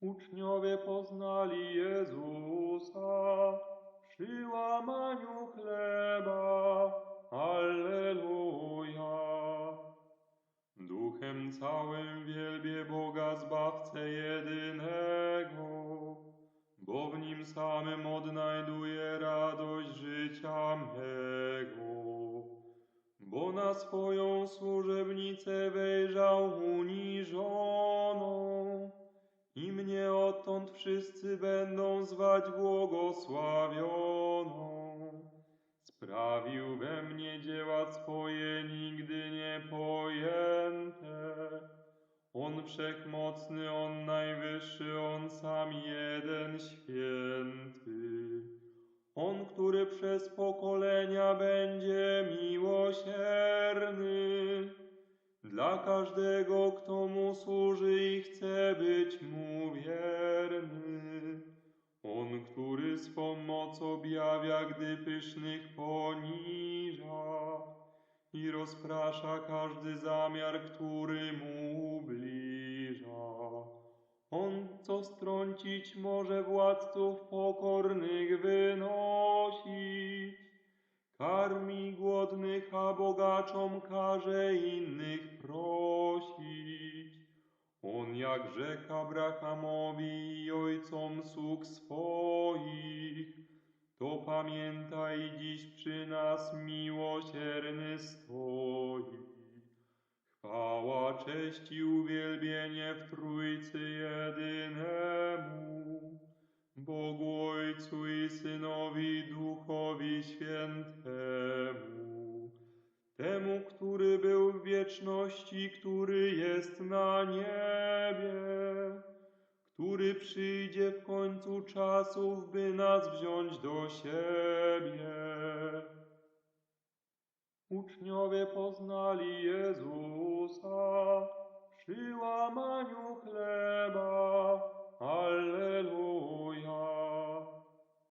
Uczniowie poznali Jezusa przy łamaniu chleba. Alleluja. Duchem całym wielbię Boga Zbawcę jedynego, bo w Nim samym odnajduję radość życia mego. Bo na swoją służebnicę wejrzał uniżoną i mnie odtąd wszyscy będą zwać błogosławioną. Sprawił we mnie dzieła swoje nigdy nie pojęte. On wszechmocny, On najwyższy, On sam jeden święty. On, który przez pokolenia będzie każdego, kto mu służy i chce być mu wierny. On, który swą moc objawia, gdy pysznych poniża i rozprasza każdy zamiar, który mu ubliża. On, co strącić może władców pokornych wynosić, karmi głodnych, a bogaczom każe innych prosić. On jak rzekł Abrahamowi i ojcom sług swoich, to pamiętaj dziś przy nas miłosierny stoi. Chwała, cześć i uwielbienie w Trójcy jedynemu, Bogu Ojcu Świętemu, Temu, który był w wieczności, który jest na niebie, który przyjdzie w końcu czasów, by nas wziąć do siebie. Uczniowie poznali Jezusa przy łamaniu